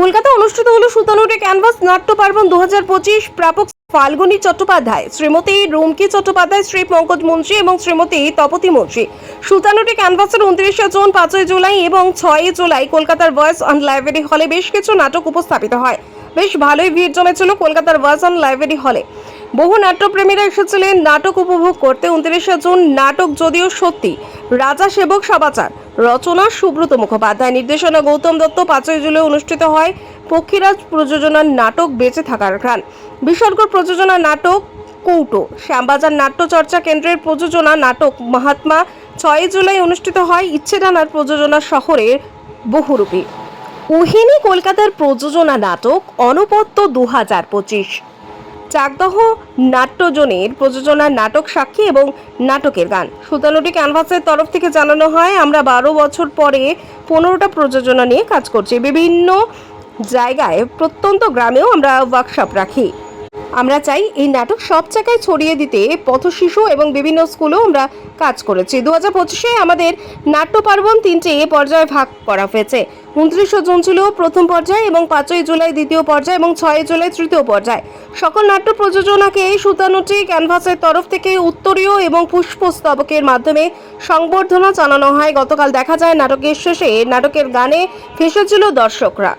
কলকাতা অনুষ্ঠিত হলো সুতানুটে ক্যানভাস নাট্য পার্বণ দু হাজার পঁচিশ প্রাপক ফাল্গুনী চট্টোপাধ্যায়, শ্রীমতী রুমকি চট্টোপাধ্যায়, শ্রী পঙ্কজ মুন্সী এবং শ্রীমতী তপতি মন্ত্রী। সুতানুটি ক্যানভাসের উনত্রিশে জুন, পাঁচই জুলাই এবং ছয়ই জুলাই কলকাতার ভয়েস অন লাইব্রেরি হলে বেশ কিছু নাটক উপস্থাপিত হয়। বেশ ভালোই ভিড় জমেছিল কলকাতার ভয়েস অন লাইব্রেরি হলে বহু নাট্যপ্রেমীরা এসেছিলেন নাটক উপভোগ করতে। উনত্রিশে জুন, নাটক যদিও সত্যি, রাজা সেবক সমাচার রচনা সুব্রত মুখোপাধ্যায়, নির্দেশনা গৌতম দত্ত পাঁচই জুলাই অনুষ্ঠিত হয় পক্ষীরাজ প্রযোজনার নাটক বেঁচে থাকার গান বিসর্গ প্রযোজনা নাটক কৌটো। শ্যামবাজার নাট্য চর্চা কেন্দ্রের প্রযোজনা নাটক মহাত্মা ছয় জুলাই অনুষ্ঠিত হয়। ইচ্ছেডানার প্রযোজনা শহরের বহুরূপী। উহিনী কলকাতার প্রযোজনা নাটক অনপত্য দু হাজার পঁচিশ। চাকদহ নাট্যজনের প্রযোজনার নাটক সাক্ষী এবং নাটকের গান। সুতানুটি ক্যানভাসের তরফ থেকে জানানো হয়, আমরা বারো বছর পরে পনেরোটা প্রযোজনা নিয়ে কাজ করছি। বিভিন্ন জায়গায় প্রত্যন্ত গ্রামেও আমরা ওয়ার্কশপ রাখি। আমরা চাই এই নাটক সব জায়গায় ছড়িয়ে দিতে। পথশিশু এবং বিভিন্ন স্কুলেও আমরা কাজ করেছি। দু হাজার পঁচিশে আমাদের নাট্য পার্বণ তিনটে পর্যায়ে ভাগ করা হয়েছে। উনত্রিশে জুন ছিল প্রথম পর্যায় এবং পাঁচই জুলাই দ্বিতীয় পর্যায় এবং ছয়ই জুলাই তৃতীয় পর্যায়। সকল নাট্য প্রযোজনাকে সুতানুটি ক্যানভাসের তরফ থেকে উত্তরীয় এবং পুষ্পস্তবকের মাধ্যমে সংবর্ধনা জানানো হয়। গতকাল দেখা যায় নাটকের শেষে নাটকের গানে ফেসেছিল দর্শকরা।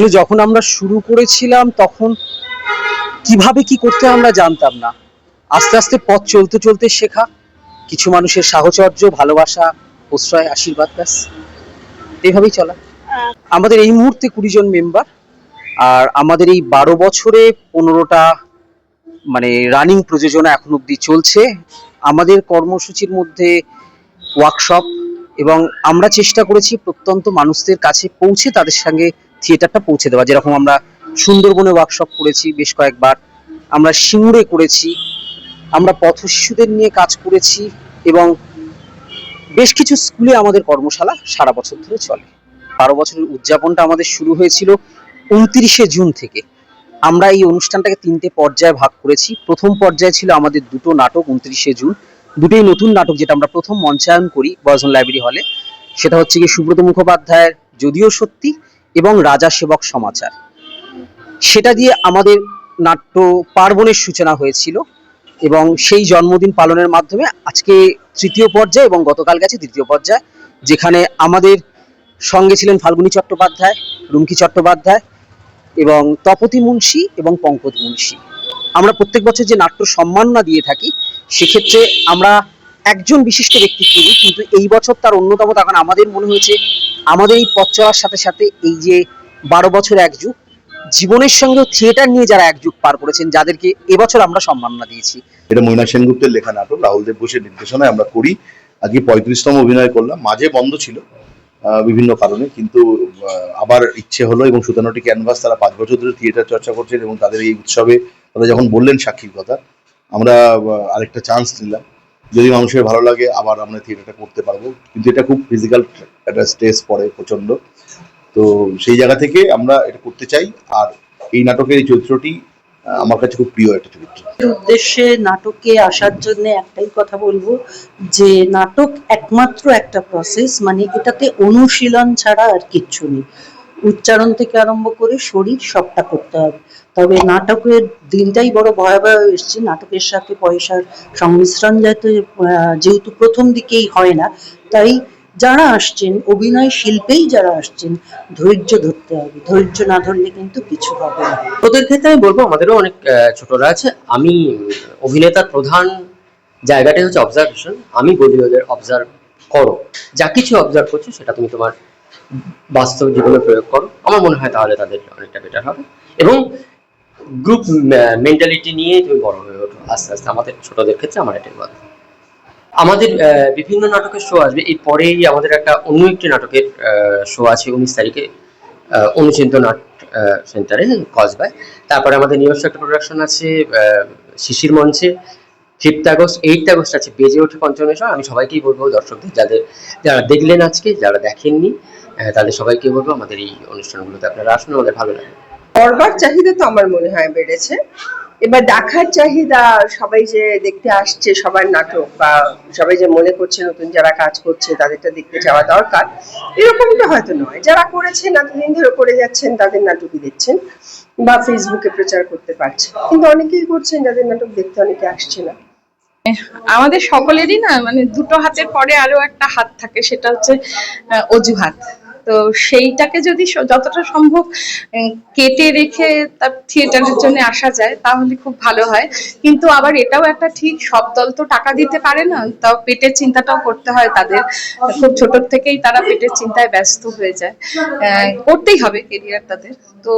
আসলে যখন আমরা শুরু করেছিলাম, তখন কীভাবে কি করতে আমরা জানতাম না। আস্তে আস্তে পথ চলতে চলতে শেখা, কিছু মানুষের সাহচর্য, ভালোবাসা, প্রশ্রয়, আশীর্বাদ, ব্যাস। এইভাবেই চলা। আমাদের এই মুহূর্তে কুড়ি জন মেম্বার আর আমাদের এই বারো বছরে পনেরোটা মানে রানিং প্রযোজনা এখন অব্দি চলছে। আমাদের কর্মসূচির মধ্যে ওয়ার্কশপ এবং আমরা চেষ্টা করেছি প্রত্যন্ত মানুষদের কাছে পৌঁছে তাদের সঙ্গে থিয়েটারটা পৌঁছে দেওয়া, যেরকম আমরা সুন্দরবনে ওয়ার্কশপ করেছি বেশ কয়েকবার, আমরা সিঙ্গুরে করেছি, আমরা পথ শিশুদের নিয়ে কাজ করেছি এবং বেশ কিছু স্কুলে আমাদের কর্মশালা সারা বছর ধরে চলে। বারো বছরের উদযাপনটা আমাদের শুরু হয়েছিল উনত্রিশে জুন থেকে। আমরা এই অনুষ্ঠানটাকে তিনটে পর্যায়ে ভাগ করেছি। প্রথম পর্যায়ে ছিল আমাদের দুটো নাটক উনত্রিশে জুন। দুটোই নতুন নাটক যেটা আমরা প্রথম মঞ্চায়ন করি বয়জন লাইব্রেরি হলে। সেটা হচ্ছে কি সুব্রত মুখোপাধ্যায়ের যদিও সত্যি এবং রাজা সেবক সমাচার। সেটা দিয়ে আমাদের নাট্য পার্বণের সূচনা হয়েছিল এবং সেই জন্মদিন পালনের মাধ্যমে আজকে তৃতীয় পর্যায়ে এবং গতকাল গেছে তৃতীয় পর্যায়ে, যেখানে আমাদের সঙ্গে ছিলেন ফাল্গুনী চট্টোপাধ্যায়, রুমকি চট্টোপাধ্যায় এবং তপতি মুন্সী এবং পঙ্কজ মুন্সী। আমরা প্রত্যেক বছর যে নাট্য সম্মাননা দিয়ে থাকি, সেক্ষেত্রে আমরা একজন বিশিষ্ট ব্যক্তিকে দিই কিন্তু এই বছর তার অন্যতম কারণ আমাদের মনে হয়েছে আমাদের এই পথ চলার সাথে সাথে এই যে বারো বছর এক যুগ, জীবনের সঙ্গে থিয়েটার নিয়ে যারা এক যুগ পার করেছেন, যাদেরকে এবছর আমরা সম্মাননা দিয়েছি। এটা মৈনাক সেনগুপ্তের লেখা নাটক, রাহুল দেব ঘোষের নির্দেশনায় আমরা করি। আজকে পঁয়ত্রিশতম অভিনয় করলাম। মাঝে বন্ধ ছিল বিভিন্ন কারণে, কিন্তু আবার ইচ্ছে হলো এবং সুতানটি ক্যানভাস তারা পাঁচ বছর ধরে থিয়েটার চর্চা করছেন এবং তাদের এই উৎসবে তারা যখন বললেন সাক্ষীর কথা, আমরা আরেকটা চান্স নিলাম। যদি মানুষের ভালো লাগে, আবার আমরা থিয়েটারটা করতে পারব। কিন্তু এটা খুব ফিজিক্যাল একটা স্ট্রেস পড়ে প্রচণ্ড তো সেই জায়গা থেকে আমরা এটা করতে চাই। আর এই নাটকের এই চরিত্রটি আমার কাছে খুব প্রিয় একটা চরিত্র। উদ্দেশ্যে নাটকে আসার জন্য একটাই কথা বলব, যে নাটক একমাত্র একটা প্রসেস মানে এটাতে অনুশীলন ছাড়া আর কিচ্ছু নেই। উচ্চারণ থেকে আরম্ভ করে শরীর সবটা করতে হবে। তবে নাটকের দিনটাই বড় ভয়াবহ এসছে। নাটকের সাথে পয়সার সংমিশ্রণ যাতে যেহেতু প্রথম দিকেই হয় না, তাই যারা আসছেন, অভিনয় শিল্পেই যারা আসছেন, ধৈর্য ধরতে হবে। ধৈর্য না ধরলে কিন্তু কিছু হবে না। ওদের ক্ষেত্রে আমি বলব, আমাদেরও অনেক ছোটরা আছে। আমি, অভিনেতার প্রধান জায়গাটাই হচ্ছে অবজারভেশন আমি বলি ওদের অবজার্ভ করো। যা কিছু অবজার্ভ করছ, সেটা তুমি তোমার বাস্তব জীবনে প্রয়োগ করো। আমার মনে হয় তাহলে তাদের অনেকটা বেটার হবে। এবং গ্রুপ মেন্টালিটি নিয়ে তুমি বড় হয়ে ওঠো। আস্তে আস্তে আমাদের ছোটদের ক্ষেত্রে আমার এটাই বলা আমাদের বিভিন্ন নাটকের শো আসবে। এই পরেই আমাদের একটা অন্য একটি নাটকের শো আছে উনিশ তারিখে অনুচিন্ত নাট সেন্টারে কসবায়। তারপরে আমাদের নিজস্ব একটা প্রোডাকশন আছে শিশির মঞ্চে। ফিফথ আগস্ট এইট আগস্ট আছে, বেজে ওঠে পঞ্চমেশ্বর আমি সবাইকেই বলব, দর্শকদের, যাদের, যারা দেখলেন আজকে, যারা দেখেননি তাদের সবাইকে বলব, আমাদের এই অনুষ্ঠানগুলোতে আপনারা আসুন, আমাদের ভালো লাগে। করবার চাহিদা তো আমার মনে হয় বেড়েছে। এবার দেখার চাহিদা সবাই যে দেখতে আসছে, সবার নাটক বা সবাই যে মনে করছে নতুন যারা কাজ করছে, তাদেরটা দেখতে যাওয়া দরকার। এরকমটা হয়তো নয়। যারা করেছেন, এতদিন ধরে করে যাচ্ছেন, তাদের নাটকই দেখছেন বা ফেসবুকে প্রচার করতে পারছে কিন্তু অনেকেই করছেন, যাদের নাটক দেখতে অনেকে আসছে না। আমাদের সকলেরই না মানে দুটো হাতের পরে আরও একটা হাত থাকে, সেটা হচ্ছে অজুহাত। তো সেইটাকে যদি যতটা সম্ভব কেটে রেখে তার থিয়েটারের জন্য আসা যায়, তাহলে খুব ভালো হয়। কিন্তু আবার এটাও একটা ঠিক, সব দল তো টাকা দিতে পারে না, তাও পেটের চিন্তাটাও করতে হয় তাদের। খুব ছোট থেকেই তারা পেটের চিন্তায় ব্যস্ত হয়ে যায়। করতেই হবে কেরিয়ার তাদের। তো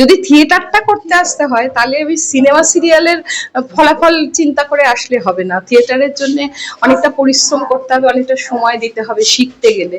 যদি থিয়েটারটা করতে আসতে হয়, তাহলে ওই সিনেমা সিরিয়ালের ফলাফল চিন্তা করে আসলে হবে না। থিয়েটারের জন্য অনেকটা পরিশ্রম করতে হবে, অনেকটা সময় দিতে হবে শিখতে গেলে।